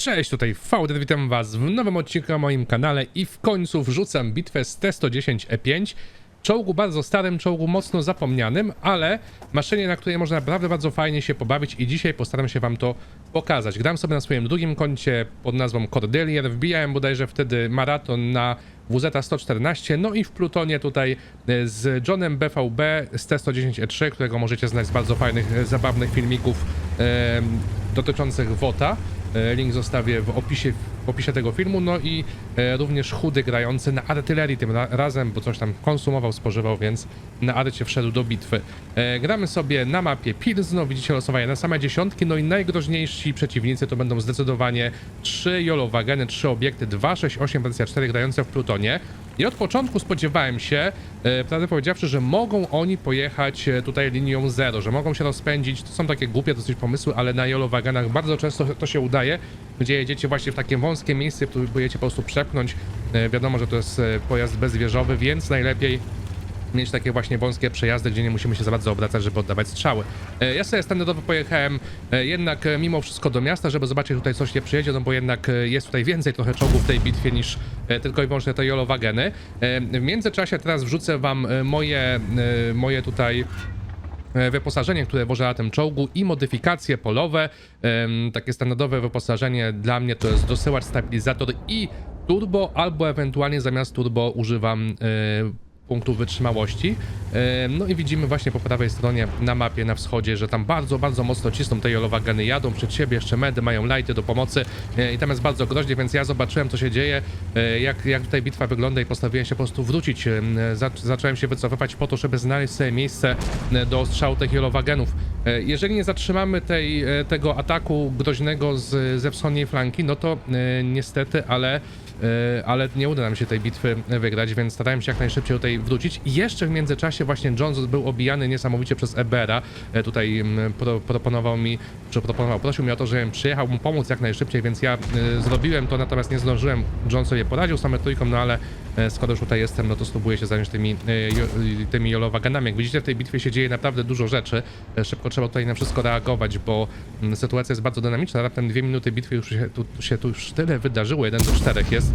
Cześć, tutaj Fauder, witam was w nowym odcinku na moim kanale i w końcu wrzucam bitwę z T-110E5. Czołgu bardzo starym, czołgu mocno zapomnianym, ale maszynie, na której można naprawdę bardzo fajnie się pobawić i dzisiaj postaram się wam to pokazać. Gram sobie na swoim drugim koncie pod nazwą Cordelier, wbijałem bodajże wtedy maraton na WZ-114, no i w Plutonie tutaj e, z Johnem BVB z T-110E3, którego możecie znać z bardzo fajnych, e, zabawnych filmików e, dotyczących WOTA. E, Link zostawię w opisie, w opisie tego filmu. No i e, również chudy grający na artylerii tym ra razem, bo coś tam konsumował, spożywał, więc na arcie wszedł do bitwy. E, gramy sobie na mapie Pilsno, widzicie losowanie na same dziesiątki, no i najgroźniejsi przeciwnicy to będą zdecydowanie trzy Jolowageny, trzy obiekty 2, 6, 8, wersja 4 grające w Plutonie. I od początku spodziewałem się, e, prawdę powiedziawszy, że mogą oni pojechać e, tutaj linią zero, że mogą się rozpędzić. To są takie głupie dosyć pomysły, ale na Jolowaganach bardzo często to się udaje, gdzie jedziecie właśnie w takie wąskie miejsce, próbujecie po prostu przepchnąć. E, Wiadomo, że to jest pojazd bezwieżowy, więc najlepiej mieć takie właśnie wąskie przejazdy, gdzie nie musimy się za bardzo obracać, żeby oddawać strzały. E, Ja sobie standardowo pojechałem e, jednak e, mimo wszystko do miasta, żeby zobaczyć tutaj coś nie przyjedzie, no bo jednak jest tutaj więcej trochę czołgów w tej bitwie niż tylko i wyłącznie te Jolowageny. W międzyczasie teraz wrzucę wam moje, moje tutaj wyposażenie, które włożę na tym czołgu i modyfikacje polowe. Takie standardowe wyposażenie dla mnie to jest dosyłacz, stabilizator i turbo, albo ewentualnie zamiast turbo używam punktów wytrzymałości. No i widzimy właśnie po prawej stronie na mapie na wschodzie, że tam bardzo, bardzo mocno cisną te jolowagany, jadą przed siebie, jeszcze medy, mają lighty do pomocy e, i tam jest bardzo groźnie, więc ja zobaczyłem co się dzieje, e, jak, jak tutaj bitwa wygląda i postanowiłem się po prostu wrócić. Zac- Zacząłem się wycofywać po to, żeby znaleźć sobie miejsce e, do strzału tych jolowagenów. Jeżeli nie zatrzymamy tej, tego ataku groźnego z, ze wschodniej flanki, no to niestety, ale ale nie uda nam się tej bitwy wygrać, więc starałem się jak najszybciej tutaj wrócić. I jeszcze w międzyczasie właśnie Jones był obijany niesamowicie przez Ebera. E, Tutaj mm, pro, proponował mi, czy proponował, prosił mnie o to, żebym przyjechał mu pomóc jak najszybciej, więc ja e, zrobiłem to, natomiast nie zdążyłem. John sobie poradził same trójką, no ale e, skoro już tutaj jestem, no to spróbuję się zająć tymi, e, tymi jolowaganami. Jak widzicie, w tej bitwie się dzieje naprawdę dużo rzeczy. E, Szybko trzeba tutaj na wszystko reagować, bo mm, sytuacja jest bardzo dynamiczna. Raptem dwie minuty bitwy już się tu, się tu już tyle wydarzyło. Jeden do czterech jest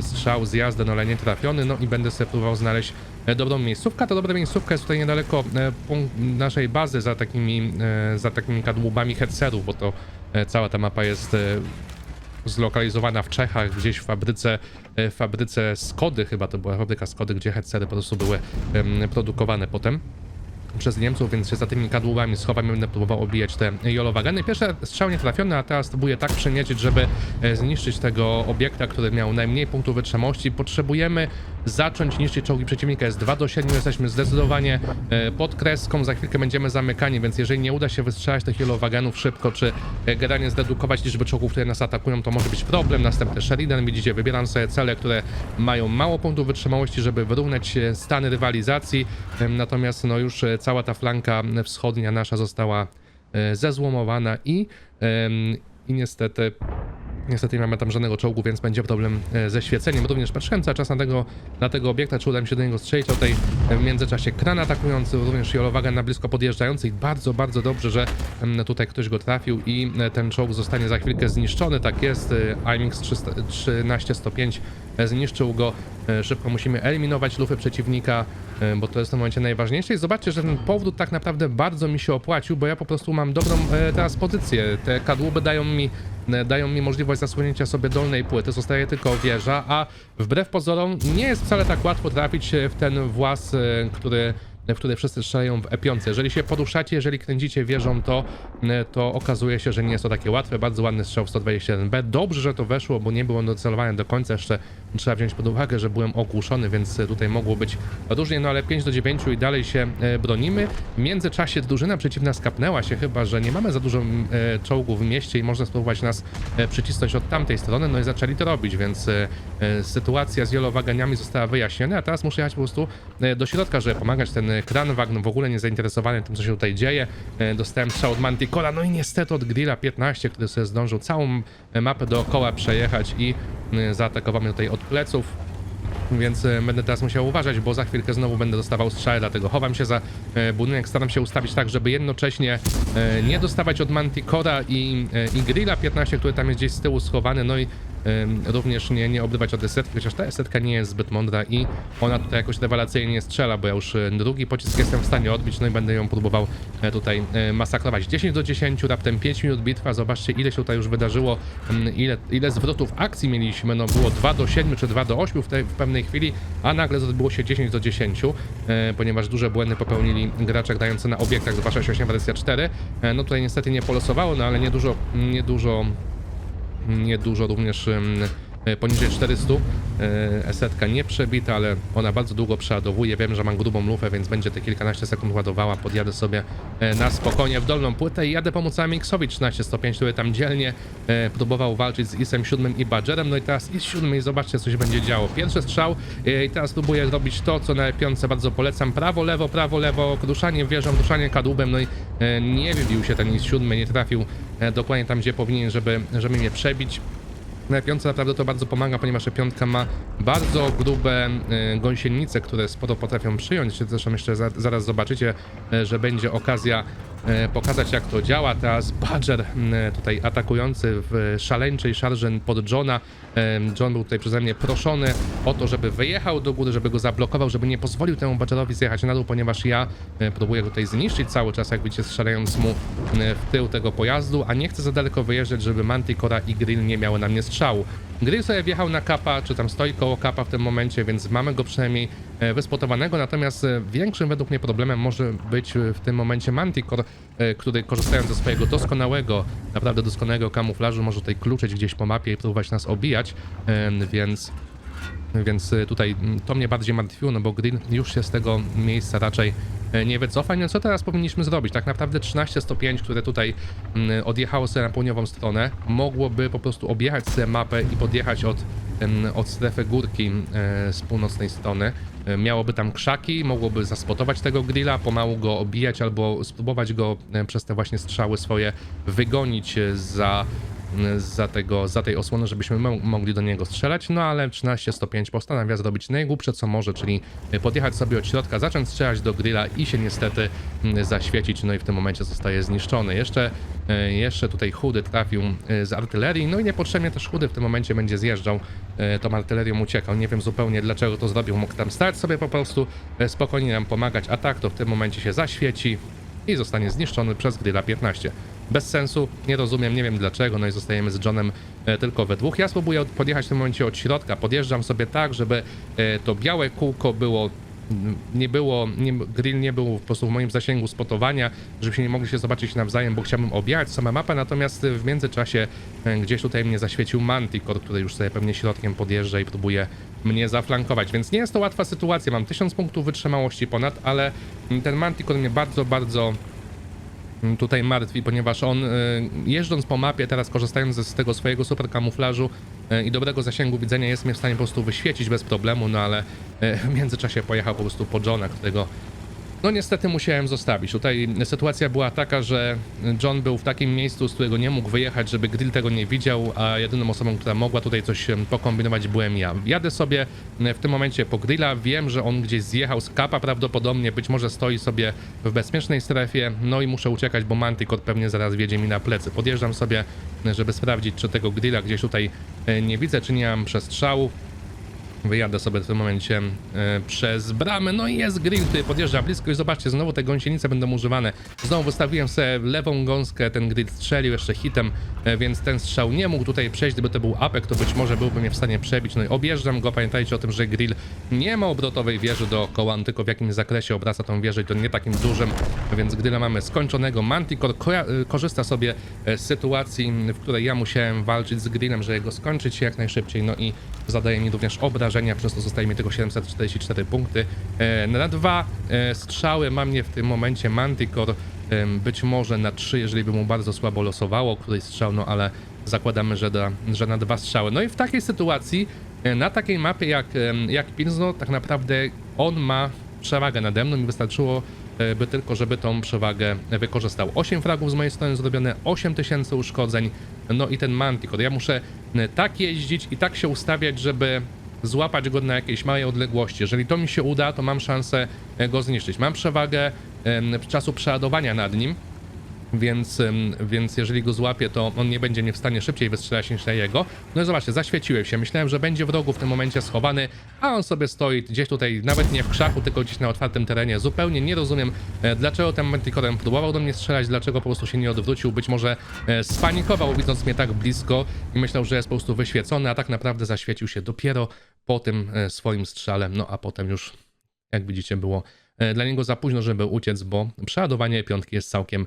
strzał z jazdy, no ale nie trafiony. No i będę sobie próbował znaleźć e, dobrą miejscówkę. Ta dobra miejscówka jest tutaj niedaleko e, naszej bazy za takimi, e, za takimi kadłubami headserów, bo to e, cała ta mapa jest e, zlokalizowana w Czechach, gdzieś w fabryce, e, w fabryce Skody, chyba to była fabryka Skody, gdzie headsery po prostu były produkowane potem przez Niemców, więc się za tymi kadłubami schowam i będę próbował obijać te jolowagany. Pierwsze strzał nie trafiony, a teraz próbuję tak przemierzyć, żeby e, zniszczyć tego obiekta, który miał najmniej punktów wytrzymałości. Potrzebujemy zacząć niszczyć czołgi przeciwnika. Jest 2 do 7, jesteśmy zdecydowanie e, pod kreską, za chwilkę będziemy zamykani, więc jeżeli nie uda się wystrzelać tych jolowaganów szybko, czy e, generalnie zredukować liczbę czołgów, które nas atakują, to może być problem. Następny Sheridan, widzicie, wybieram sobie cele, które mają mało punktów wytrzymałości, żeby wyrównać e, stany rywalizacji, natomiast no już cała ta flanka wschodnia nasza została zezłomowana i, i niestety Niestety nie mamy tam żadnego czołgu, więc będzie problem e, ze świeceniem. Również patrzyłem cały czas na tego, na tego obiekta, czy uda mi się do niego strzelić. Tutaj e, w międzyczasie kran atakujący, również Jolowagan na blisko podjeżdżający i bardzo, bardzo dobrze, że tutaj ktoś go trafił i e, ten czołg zostanie za chwilkę zniszczony. Tak jest, IMX 300 1305 e, zniszczył go. Szybko musimy eliminować lufy przeciwnika, bo to jest w tym momencie najważniejsze. I zobaczcie, że ten powrót tak naprawdę bardzo mi się opłacił, bo ja po prostu mam dobrą teraz pozycję. Te kadłuby dają mi dają mi możliwość zasłonięcia sobie dolnej płyty, zostaje tylko wieża, a wbrew pozorom nie jest wcale tak łatwo trafić e, w ten włas, e, który w które wszyscy strzelają w E5. Jeżeli się poruszacie, jeżeli kręcicie wieżą, to, e, to okazuje się, że nie jest to takie łatwe. Bardzo ładny strzał w 121B. Dobrze, że to weszło, bo nie było docelowane do końca. Jeszcze trzeba wziąć pod uwagę, że byłem ogłuszony, więc e, tutaj mogło być różnie, no ale 5 do 9 i dalej się e, bronimy. W międzyczasie drużyna przeciwna skapnęła się chyba, że nie mamy za dużo czołgów w mieście i można spróbować nas przycisnąć od tamtej strony, no i zaczęli to robić, więc sytuacja z jolowaganiami została wyjaśniona, a teraz muszę jechać po prostu do środka, żeby pomagać. Ten Kranwag no w ogóle nie zainteresowany tym, co się tutaj dzieje. E, Dostałem strzał od Manticola, no i niestety od Grilla 15, który sobie zdążył całą e, mapę dookoła przejechać i e, zaatakował mnie tutaj od pleców. więc e, będę teraz musiał uważać, bo za chwilkę znowu będę dostawał strzały, dlatego chowam się za e, budynek, staram się ustawić tak, żeby jednocześnie e, nie dostawać od Manticora i, e, i Grilla 15, który tam jest gdzieś z tyłu schowany, no i również nie, nie obrywać od esetki, chociaż ta esetka nie jest zbyt mądra i ona tutaj jakoś rewelacyjnie strzela, bo ja już drugi pocisk jestem w stanie odbić, no i będę ją próbował e, tutaj e, masakrować. 10 do 10, raptem 5 minut bitwa, zobaczcie ile się tutaj już wydarzyło, ile, ile zwrotów akcji mieliśmy, no było 2 do 7 czy 2 do 8 w, tej, w pewnej chwili, a nagle zrobiło się 10 do 10, e, ponieważ duże błędy popełnili gracze grający na obiektach 268 wersja 4. E, no tutaj niestety nie polosowało, no ale niedużo, niedużo niedużo również poniżej 400. E, Esetka nie przebita, ale ona bardzo długo przeładowuje. Wiem, że mam grubą lufę, więc będzie te kilkanaście sekund ładowała. Podjadę sobie e, na spokojnie w dolną płytę i jadę pomóc AMX-owi 13-105, który tam dzielnie e, próbował walczyć z IS-em 7 i Badgerem. No i teraz IS 7 i zobaczcie, co się będzie działo. Pierwszy strzał e, i teraz próbuję robić to, co na piątce bardzo polecam. Prawo, lewo, prawo, lewo, ruszanie wieżą, ruszanie kadłubem. No i e, nie wybił się ten IS 7, nie trafił e, dokładnie tam, gdzie powinien, żeby, żeby mnie przebić. Na piątce naprawdę to bardzo pomaga, ponieważ piątka ma bardzo grube y, gąsienice, które sporo potrafią przyjąć. Zresztą jeszcze za, zaraz zobaczycie, y, że będzie okazja pokazać jak to działa. Teraz Badger tutaj atakujący w szaleńczej szarży pod Johna. John był tutaj przeze mnie proszony o to, żeby wyjechał do góry, żeby go zablokował, żeby nie pozwolił temu Badgerowi zjechać na dół, ponieważ ja y, próbuję tutaj zniszczyć cały czas, jak widzicie, strzelając mu w tył tego pojazdu, a nie chcę za daleko wyjeżdżać, żeby Manticora i Grill nie miały na mnie strzału. Grill sobie wjechał na kapa, czy tam stoi koło kapa w tym momencie, więc mamy go przynajmniej e, wyspotowanego, natomiast e, większym według mnie problemem może być e, w tym momencie Manticore, e, który korzystając ze swojego doskonałego, naprawdę doskonałego kamuflażu może tutaj kluczyć gdzieś po mapie i próbować nas obijać, e, więc więc y, tutaj mm, to mnie bardziej martwiło, no bo Grill już się z tego miejsca raczej e, nie wycofa. No co teraz powinniśmy zrobić? Tak naprawdę 13-105, które tutaj mm, odjechało sobie na południową stronę, mogłoby po prostu objechać sobie mapę i podjechać od, em, od strefy górki e, z północnej strony. E, Miałoby tam krzaki, mogłoby zaspotować tego grilla, pomału go obijać albo spróbować go przez te właśnie strzały swoje wygonić za za, tego, za tej osłony, żebyśmy mo- mogli do niego strzelać, no ale 13-105 postanawia zrobić najgłupsze co może, czyli podjechać sobie od środka, zacząć strzelać do grilla i się niestety mm, zaświecić, no i w tym momencie zostaje zniszczony. Jeszcze, e, jeszcze tutaj chudy trafił e, z artylerii, no i niepotrzebnie też chudy w tym momencie będzie zjeżdżał, e, tą artylerią uciekał. Nie wiem zupełnie dlaczego to zrobił, mógł tam stać sobie po prostu, spokojnie nam pomagać, a tak to w tym momencie się zaświeci, i zostanie zniszczony przez Grilla 15. Bez sensu, nie rozumiem, nie wiem dlaczego, no i zostajemy z Johnem e, tylko we dwóch. Ja spróbuję podjechać w tym momencie od środka, podjeżdżam sobie tak, żeby e, to białe kółko było mm, nie było, nie, grill nie był po prostu w moim zasięgu spotowania, żebyśmy nie mogli się zobaczyć nawzajem, bo chciałbym objechać samą mapę, natomiast w międzyczasie e, gdzieś tutaj mnie zaświecił Manticore, który już sobie pewnie środkiem podjeżdża i próbuje mnie zaflankować, więc nie jest to łatwa sytuacja, mam 1000 punktów wytrzymałości ponad, ale ten Manticore mnie bardzo, bardzo tutaj martwi, ponieważ on y, jeżdżąc po mapie, teraz korzystając z tego swojego super kamuflażu y, i dobrego zasięgu widzenia, jest mnie w stanie po prostu wyświecić bez problemu, no ale y, w międzyczasie pojechał po prostu po Johna, którego no niestety musiałem zostawić. Tutaj sytuacja była taka, że John był w takim miejscu, z którego nie mógł wyjechać, żeby Grill tego nie widział, a jedyną osobą, która mogła tutaj coś pokombinować byłem ja. Jadę sobie w tym momencie po Grilla, wiem, że on gdzieś zjechał z kapa prawdopodobnie, być może stoi sobie w bezpiecznej strefie, no i muszę uciekać, bo Manticore pewnie zaraz wiedzie mi na plecy. Podjeżdżam sobie, żeby sprawdzić, czy tego Grilla gdzieś tutaj e, nie widzę, czy nie mam przestrzału. Wyjadę sobie w tym momencie e, przez bramę, no i jest grill, który podjeżdża blisko i zobaczcie, znowu te gąsienice będą używane. Znowu wystawiłem sobie lewą gąskę, ten grill strzelił jeszcze hitem, e, więc ten strzał nie mógł tutaj przejść, gdyby to był apek, to być może byłby mnie w stanie przebić, no i objeżdżam go, pamiętajcie o tym, że grill nie ma obrotowej wieży dookoła, tylko w jakimś zakresie obraca tą wieżę i to nie takim dużym, więc grilla mamy skończonego. Manticore ko- e, korzysta sobie z sytuacji, w której ja musiałem walczyć z grillem, żeby go skończyć jak najszybciej, no i zadaje mi również obrażenia, przez to zostaje mi tylko 744 punkty. E, na dwa e, strzały ma mnie w tym momencie Manticore, em, być może na trzy, jeżeli by mu bardzo słabo losowało któryś strzał, no ale zakładamy, że, da, że na dwa strzały. No i w takiej sytuacji, e, na takiej mapie jak, jak tak naprawdę on ma przewagę nade mną i wystarczyło e, by tylko, żeby tą przewagę wykorzystał. 8 fragów z mojej strony zrobione, 8000 uszkodzeń, no i ten Manticore. Ja muszę e, tak jeździć i tak się ustawiać, żeby złapać go na jakiejś małej odległości. Jeżeli to mi się uda, to mam szansę e, go zniszczyć. Mam przewagę czasu przeładowania nad nim, więc, więc jeżeli go złapię, to on nie będzie mnie w stanie szybciej wystrzelać niż na jego. No i zobaczcie, zaświeciłem się. Myślałem, że będzie wrogu w tym momencie schowany, a on sobie stoi gdzieś tutaj, nawet nie w krzaku, tylko gdzieś na otwartym terenie. Zupełnie nie rozumiem, e, dlaczego ten Manticorem próbował do mnie strzelać, dlaczego po prostu się nie odwrócił. Być może e, spanikował, widząc mnie tak blisko i myślał, że jest po prostu wyświecony, a tak naprawdę zaświecił się dopiero po tym e, swoim strzale. No a potem już jak widzicie, było e, dla niego za późno, żeby uciec, bo przeładowanie piątki jest całkiem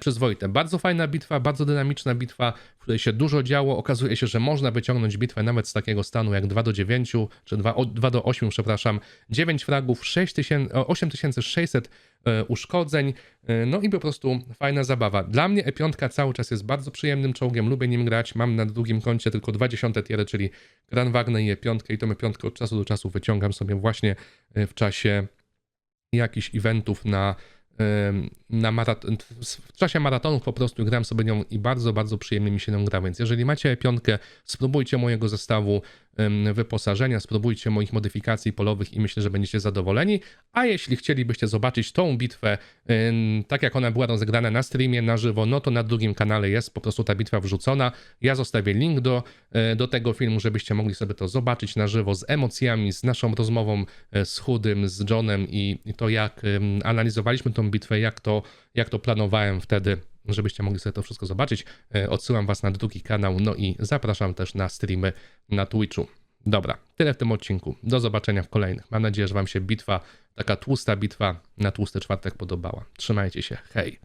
przyzwoite. Bardzo fajna bitwa, bardzo dynamiczna bitwa, w której się dużo działo. Okazuje się, że można wyciągnąć bitwę nawet z takiego stanu jak 2 do 9, czy 2, o, 2 do 8, przepraszam. 9 fragów, 6000, o, 8600 e, uszkodzeń, e, no i po prostu fajna zabawa. Dla mnie E5 cały czas jest bardzo przyjemnym czołgiem, lubię nim grać. Mam na drugim koncie tylko 20 tiery, czyli Grand Wagner i E5 i tą E5 od czasu do czasu wyciągam sobie właśnie e, w czasie jakichś eventów na, na maraton, w czasie maratonów po prostu gram sobie nią i bardzo, bardzo przyjemnie mi się nią gra, więc jeżeli macie piątkę, spróbujcie mojego zestawu wyposażenia, spróbujcie moich modyfikacji polowych i myślę, że będziecie zadowoleni, a jeśli chcielibyście zobaczyć tą bitwę, tak jak ona była rozegrana na streamie, na żywo, no to na drugim kanale jest po prostu ta bitwa wrzucona, ja zostawię link do, e, do tego filmu, żebyście mogli sobie to zobaczyć na żywo z emocjami, z naszą rozmową e, z Chudym, z Johnem i, i to jak analizowaliśmy tą bitwę, jak to, jak to planowałem wtedy, żebyście mogli sobie to wszystko zobaczyć. E, Odsyłam was na drugi kanał, no i zapraszam też na streamy na Twitchu. Dobra, tyle w tym odcinku. Do zobaczenia w kolejnych. Mam nadzieję, że wam się bitwa, taka tłusta bitwa na tłusty czwartek podobała. Trzymajcie się, hej!